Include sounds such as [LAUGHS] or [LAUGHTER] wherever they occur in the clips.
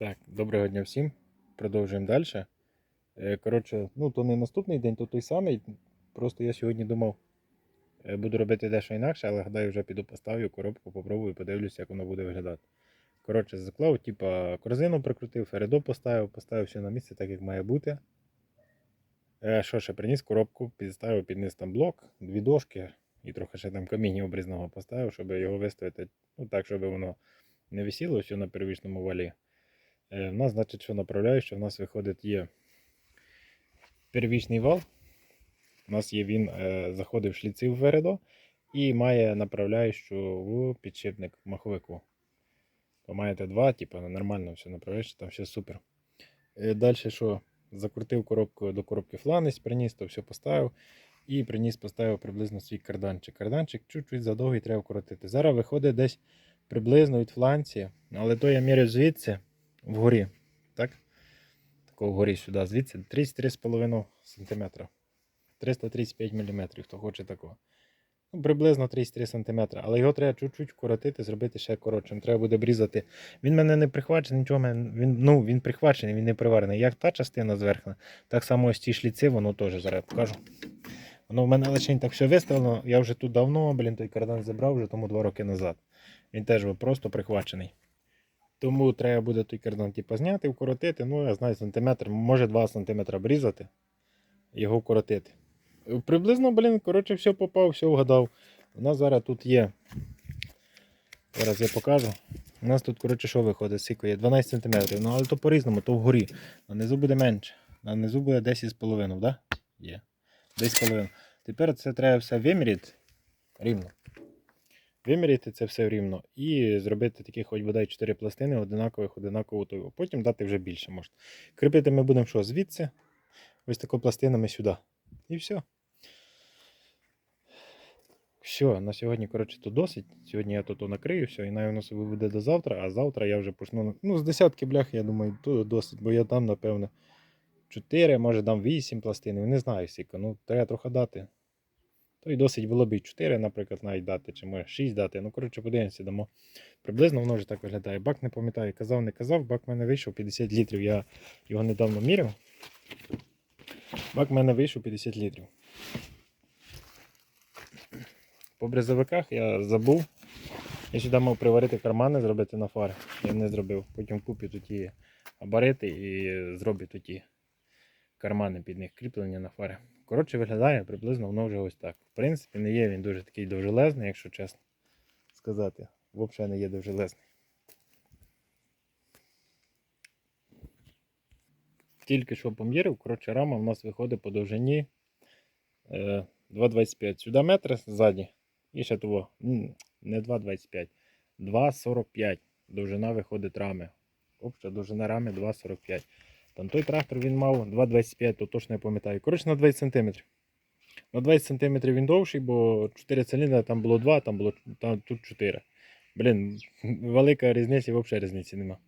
Так, доброго дня всім. Продовжуємо далі. Коротше, ну то не наступний день, то той самий. Просто я сьогодні думав, е, буду робити дещо інакше, але гадаю, вже піду поставлю коробку, попробую, подивлюся, як воно буде виглядати. Коротше, заклав, типа корзину прикрутив, фередо поставив, поставив все на місце, так як має бути. Е, Що ще приніс коробку, підставив під низ там блок, дві дошки і трохи ще там каміння обрізного поставив, щоб його виставити, ну так, щоб воно не висіло все на первічному валі. Е, В нас, значить, що направляюча, в нас виходить є первічний вал. У нас є він е, заходить в шліці в вередо і має направляючу в підшипник маховику. То маєте два, типу, нормально все направляюче, там все супер. Е, Далі що? Закрутив коробку до коробки фланець, приніс, то все поставив. І приніс, поставив приблизно свій карданчик. Карданчик чуть-чуть задовгий треба вкоротити. Зараз виходить десь приблизно від фланці, але то я міряю звідси вгорі. Так? Такого вгорі сюди, звідси 33,5 см. 335 мм, хто хоче такого. Ну, приблизно 33 см, але його треба чуть-чуть коротити, зробити ще коротшим. Треба буде обрізати. Він мене не прихвачений, нічого мене. Він, ну, він прихвачений, він не приварений. Як та частина зверху, так само ось ці шліці, воно теж зараз покажу. Воно в мене лише так все виставлено. Я вже тут давно, блін, той кардан забрав вже тому 2 роки назад. Він теж просто прихвачений. Тому треба буде той кардан типу, зняти, вкоротити. Ну, я знаю, сантиметр, може 2 см обрізати, його вкоротити. Приблизно, блін, коротше, все попав, все вгадав. У нас зараз тут є. Зараз я покажу. У нас тут, коротше, що виходить? Скільки є? 12 см. Ну, але то по-різному, то вгорі. На низу буде менше. На низу буде 10,5, так? Да? Є. 10,5. Тепер це треба все виміряти рівно. Виміряти це все рівно і зробити такі, хоч бодай 4 пластини одинакових, одинаково того. Потім дати вже більше можна. Кріпити ми будемо що? Звідси, ось тако пластинами сюди. І все. Все, на сьогодні, коротше, то досить. Сьогодні я тут накрию все, і воно себе виведе до завтра, а завтра я вже почну. Ну, з десятки блях, я думаю, то досить, бо я там, напевно, 4, може дам 8 пластин, не знаю скільки. Ну, треба трохи дати. То і досить було б і 4, наприклад, навіть дати, чи може 6 дати. Ну, коротше, подивимося, дамо. Приблизно воно вже так виглядає. Бак не пам'ятаю, казав, не казав, бак в мене вийшов 50 літрів. Я його недавно міряв. Бак в мене вийшов 50 літрів. По брезовиках я забув. Я сюди мав приварити кармани, зробити на фари. Я не зробив. Потім куплю тут габарити і зроблю тут кармани під них кріплення на фари. Коротше, виглядає приблизно воно вже ось так. В принципі, не є він дуже такий довжелезний, якщо чесно сказати. Взагалі не є довжелезний. Тільки що поміряв, коротше, рама в нас виходить по довжині е, 2,25. Сюди метр ззаді. І ще того. Не 2,25. 2,45. Довжина виходить рами. Обща довжина рами 2,45. Там той трактор він мав 2,25, то точно не пам'ятаю. Коротше, на 20 см. На 20 см він довший, бо 4 циліндри, там було 2, там було там, тут 4. Блін, [LAUGHS] велика різниця, взагалі різниці нема.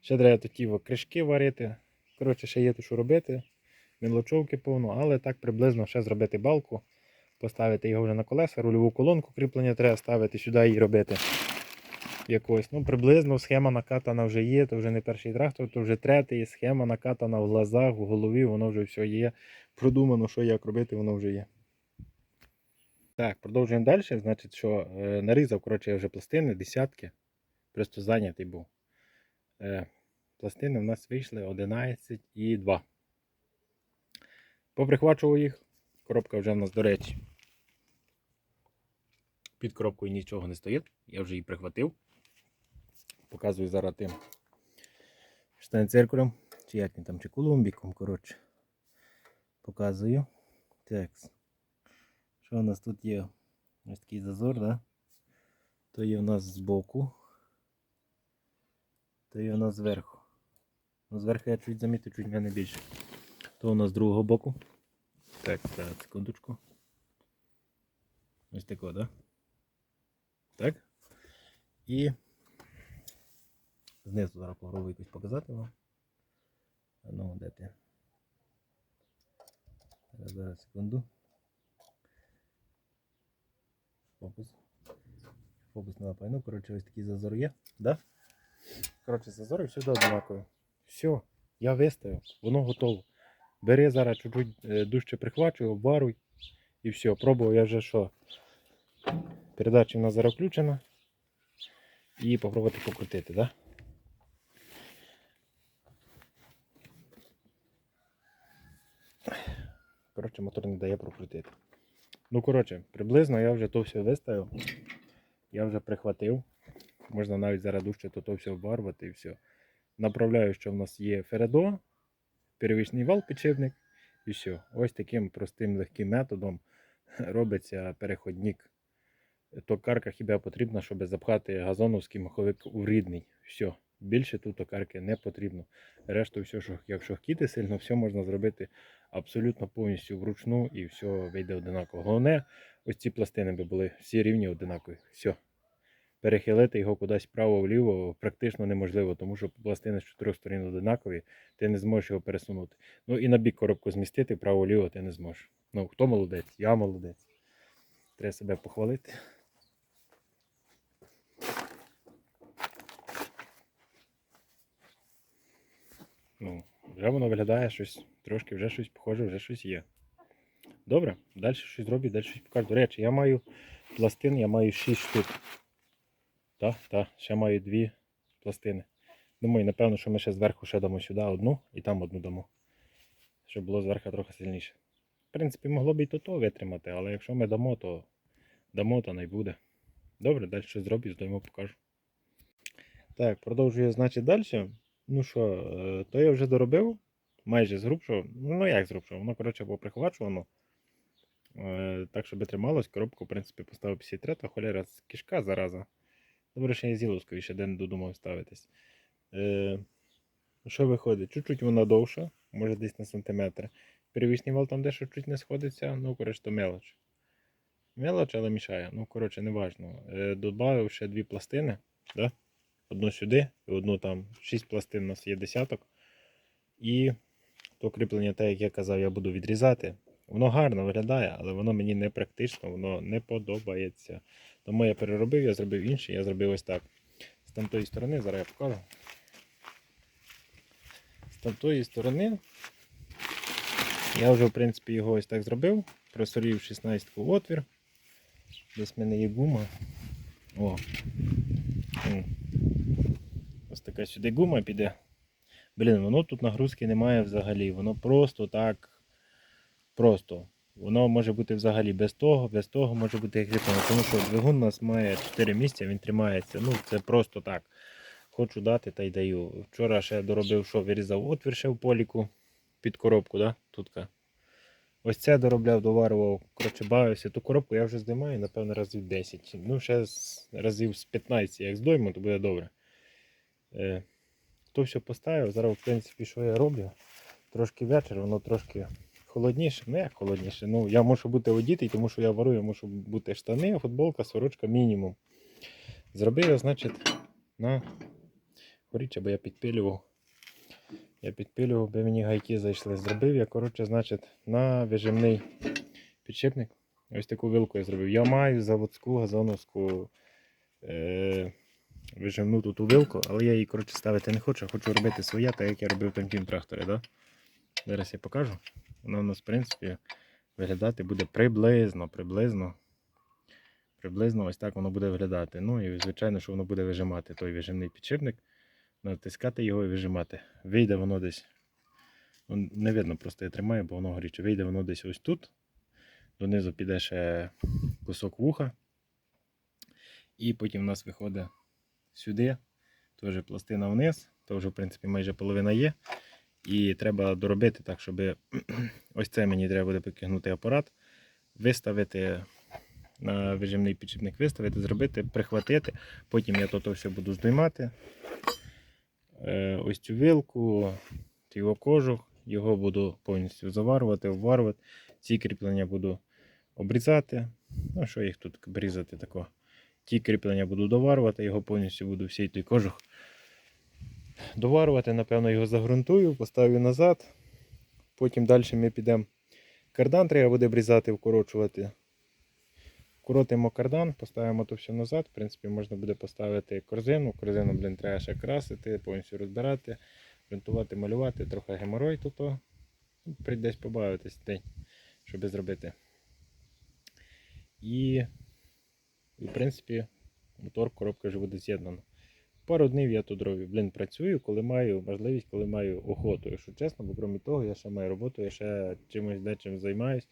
Ще треба о, кришки варити. Коротше, ще є тут що робити. Мілочовки повно, але так приблизно ще зробити балку, поставити його вже на колеса, рульову колонку кріплення треба ставити сюди і робити якось. Ну, приблизно схема накатана вже є, то вже не перший трактор, то вже третій. Схема накатана в глазах, в голові, воно вже все є. Продумано, що як робити, воно вже є. Так, продовжуємо далі. Значить, що е, нарізав, коротше, вже пластини, десятки. Просто зайнятий був. Е, пластини в нас вийшли 11 і 2. Поприхвачував їх. Коробка вже в нас, до речі. Під коробкою нічого не стоїть. Я вже її прихватив. Показую зараз тим штайнциркулем, чи як він там, чи колумбіком, коротше. Показую. Так. Що у нас тут є? Ось такий зазор, да? То є у нас збоку. То є у нас зверху. Ну, зверху я чуть замітив, чуть мене більше. То у нас з другого боку. Так, так, секундочку. Ось тако, да? Так? І знизу зараз попробую якось показати вам. Ну, де ти? Зараз, зараз, секунду. Фокус. Фокус не лапає. Ну, коротше, ось такий зазор є. Да? Коротше, зазори всюди однакові. Все, я виставив, воно готово. Бери зараз чуть-чуть е, дужче прихвачуй, обваруй і все. Пробував я вже що. Передача в нас зараз включена. І попробувати покрутити, так? Да? Коротше, мотор не дає прокрутити. Ну, коротше, приблизно я вже то все виставив. Я вже прихватив. Можна навіть зараз дужче то, то все обварвати і все. Направляю, що в нас є Фередо, первічний вал підшипник і все. Ось таким простим легким методом [LAUGHS] робиться переходник. Токарка хіба потрібна, щоб запхати газоновський маховик у рідний. Все. Більше тут токарки не потрібно. Решту, все, що, якщо хотіти сильно, все можна зробити абсолютно повністю вручну і все вийде одинаково. Головне, ось ці пластини би були всі рівні одинакові. Все. Перехилити його кудись вправо-вліво практично неможливо, тому що пластини з чотирьох сторін одинакові, ти не зможеш його пересунути. Ну і на бік коробку змістити вправо-вліво ти не зможеш. Ну, хто молодець? Я молодець. Треба себе похвалити. Ну, вже воно виглядає щось, трошки вже щось похоже, вже щось є. Добре, далі щось зроблю, далі щось покажу. До речі, я маю пластин, я маю 6 штук. Так, так, ще маю дві пластини. Думаю, напевно, що ми ще зверху ще дамо сюди одну і там одну дамо. Щоб було зверху трохи сильніше. В принципі, могло б і то то витримати, але якщо ми дамо, то дамо, то не буде. Добре, далі щось зроблю, здаємо, покажу. Так, продовжую, значить, далі. Ну що, е, то я вже доробив, майже згрубшав. Ну як згрубшав? Воно, коротше, було прихвачувано. Е, Так, щоб трималось, коробку, в принципі, поставив 53, та холера з кишка зараза. Добре, що я з Іловської ще день додумав ставитись. Е, що виходить? Чуть-чуть вона довша, може десь на сантиметр. Первічний вал там дещо чуть не сходиться, ну, коротше, то мелоч. Мелоч, але мішає. Ну, коротше, не важно. Е, Добавив ще дві пластини. Да? Одну сюди і одну там. Шість пластин у нас є десяток. І то кріплення, те, як я казав, я буду відрізати. Воно гарно виглядає, але воно мені не практично, воно не подобається. Тому я переробив, я зробив інше, я зробив ось так. З тамтої сторони, зараз я покажу. З тамтої сторони я вже, в принципі, його ось так зробив. Просорів 16 отвір. Десь в мене є гума. О. Ось така сюди гума піде. Блін, воно тут нагрузки немає взагалі. Воно просто так. Просто. Воно може бути взагалі без того, без того може бути кріплено. Тому що двигун у нас має 4 місця, він тримається. Ну, це просто так. Хочу дати та й даю. Вчора ще доробив, що вирізав отвір ще в поліку під коробку, да? Тутка. Ось це доробляв, доварював, коротше, бавився. Ту коробку я вже здимаю, напевно, разів 10. Ну, ще разів з 15, як здойму, то буде добре. Е, то все поставив. Зараз, в принципі, що я роблю? Трошки вечір, воно трошки холодніше. Ну як холодніше. Ну, я мушу бути одітий, тому що я варую, мушу бути штани, футболка, сорочка мінімум. Зробив я, значить, на горіччя, бо я підпилював. Я підпилював, би мені гайки зайшли. Зробив я, коротше, значить, на вижимний підшипник. Ось таку вилку я зробив. Я маю заводську газоновську е, вижимну тут вилку, але я її коротше, ставити не хочу, хочу робити своє, так як я робив там тім тракторі. Да? Зараз я покажу. Вона у нас, в принципі, виглядати буде приблизно, приблизно. Приблизно ось так воно буде виглядати. Ну і звичайно, що воно буде вижимати той вижимний підшипник натискати його і вижимати. Вийде воно десь. ну, Не видно, просто я тримаю, бо воно горяче. Вийде воно десь ось тут. Донизу піде ще кусок вуха. І потім у нас виходить сюди. Теж пластина вниз. То вже, в принципі, майже половина є. І треба доробити так, щоб [CLEARS THROAT] ось це мені треба буде покинути апарат, виставити на вижимний підшипник, виставити, зробити, прихватити. Потім я то все буду здіймати ось цю вилку, його кожух, його буду повністю заварювати, обварювати. Ці кріплення буду обрізати. Ну, що їх тут обрізати тако. Ті кріплення буду доварювати, його повністю буду всій той кожух доварювати. Напевно, його загрунтую, поставлю назад. Потім далі ми підемо. Кардан треба буде обрізати, вкорочувати. Вкоротимо кардан, поставимо то все назад. В принципі, можна буде поставити корзину. Корзину, блін, треба ще красити, повністю розбирати, грунтувати, малювати, трохи геморой, ну, прийдесь побавитись день, щоб зробити. І, в принципі, мотор, коробка вже буде з'єднана. Пару днів я тут роблю. Блін, працюю, коли маю можливість, коли маю охоту. Якщо чесно, бо крім того, я ще маю роботу, я ще чимось дечим займаюсь.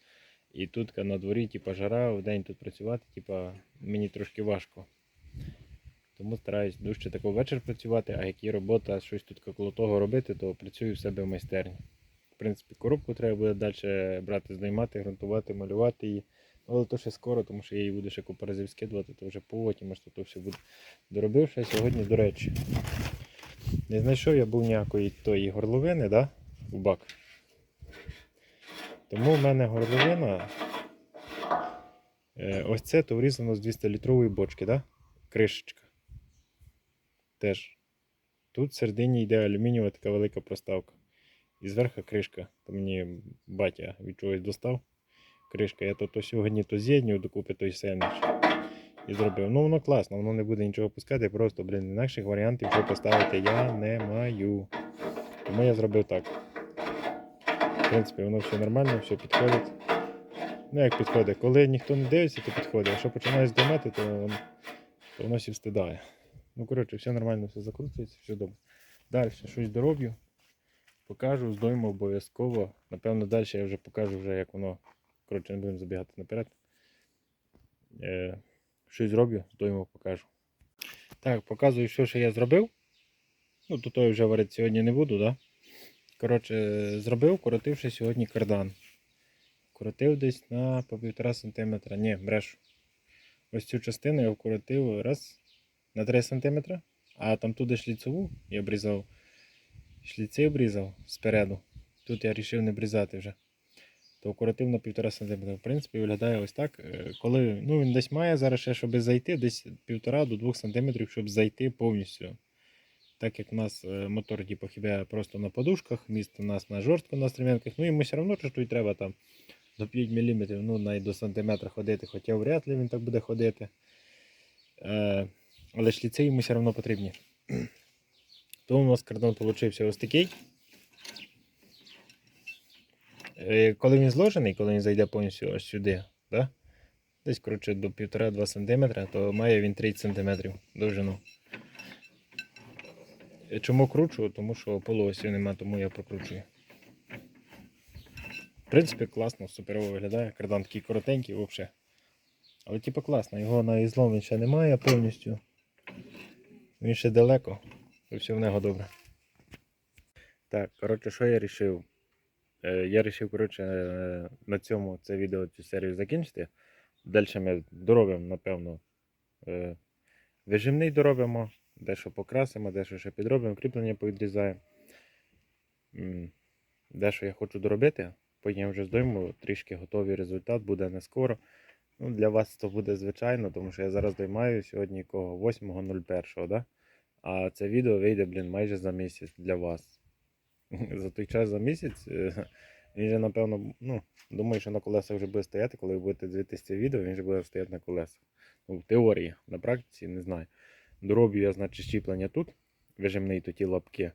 І тут на дворі, типа, жара, в день тут працювати, типа, мені трошки важко. Тому стараюсь дужче тако вечір працювати, а як є робота, щось тут коло того робити, то працюю в себе в майстерні. В принципі, коробку треба буде далі брати, знаймати, ґрунтувати, малювати її. Але то ще скоро, тому що я її буду ще купу разів скидувати, то вже потім, аж то все буде. Доробив ще сьогодні, до речі. Не знайшов я був ніякої тої горловини, да? У бак. Тому в мене горловина. Е, ось це то врізано з 200-літрової бочки, да? Кришечка. Теж. Тут в середині йде алюмінієва така велика проставка. І зверху кришка. То мені батя від чогось достав. Кришка. Я то, то сьогодні то з'єднюю докупи той сендвіч. І зробив. Ну воно класно, воно не буде нічого пускати, просто, блін, інакших варіантів, що поставити, я не маю. Тому я зробив так. В принципі, воно все нормально, все підходить. Ну, як підходить. Коли ніхто не дивиться, то підходить. А якщо починаєш здимати, то, воно- то воно всі встидає. Ну, коротше, все нормально, все закручується, все добре. Далі щось дороблю. Покажу, здойму обов'язково. Напевно, далі я вже покажу, вже, як воно. Коротше, не будемо забігати наперед. Е, щось зроблю, здойму покажу. Так, показую, що ще я зробив. Ну, тут я вже варити сьогодні не буду, да? Коротше, зробив, коротивши сьогодні кардан. Коротив десь на по півтора сантиметра. Ні, брешу. Ось цю частину я вкоротив раз на 3 сантиметра, а там туди шліцеву я обрізав. Шліці обрізав спереду. Тут я вирішив не обрізати вже. То вкоротив на 1,5 см. В принципі, виглядає ось так. Е, Коли ну, він десь має зараз ще, щоб зайти, десь 1,5 до 2 см, щоб зайти повністю. Так як у нас е, мотор типу, хіба просто на подушках, міст у нас на жорстко на стрімянках, ну йому все одно чуть треба там до 5 мм, ну навіть до сантиметра ходити, хоча вряд ли він так буде ходити. Е, але шліци йому все одно потрібні. [CLEARS THROAT] Тому у нас кардан вийшов ось такий. Е, Коли він зложений, коли він зайде повністю ось сюди, да? десь коротше, до 1,5-2 см, то має він 30 см довжину. Чому кручу? Тому що полуосів нема, тому я прокручую. В принципі, класно, суперово виглядає. Кардан такий коротенький взагалі. Але типу класно, його на ізлом він ще немає повністю. Він ще далеко, то все в нього добре. Так, коротше, що я вирішив? Е, Я вирішив, коротше, е, на цьому це відео цю серію закінчити. Далі ми доробимо, напевно, е, вижимний доробимо, дещо покрасимо, дещо ще підробимо, кріплення повідрізаємо. Дещо я хочу доробити, потім вже здойму, трішки готовий результат, буде не скоро. Ну, для вас це буде звичайно, тому що я зараз доймаю сьогодні кого 8.01, да? а це відео вийде, блін, майже за місяць для вас. [LAUGHS] За той час за місяць е, він же, напевно, ну, думаю, що на колесах вже буде стояти, коли ви будете дивитися це відео, він вже буде стояти на колесах. Ну, в теорії, на практиці не знаю. Дороблю я, значить, щіплення тут, вижимний тут лапки,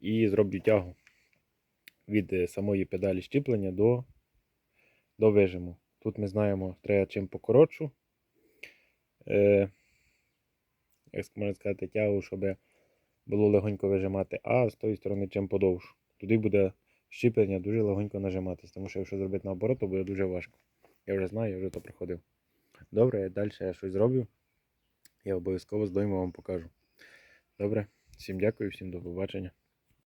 і зроблю тягу від е, самої педалі щіплення до, до вижиму. Тут ми знаємо, треба чим покоротшу. Е, як можна сказати, тягу, щоб було легонько вижимати, а з тої сторони чим подовшу. Туди буде щіплення дуже легонько нажиматись, тому що якщо зробити наоборот, то буде дуже важко. Я вже знаю, я вже то проходив. Добре, далі я щось зроблю. Я обов'язково з дойму вам покажу. Добре, всім дякую, всім до побачення.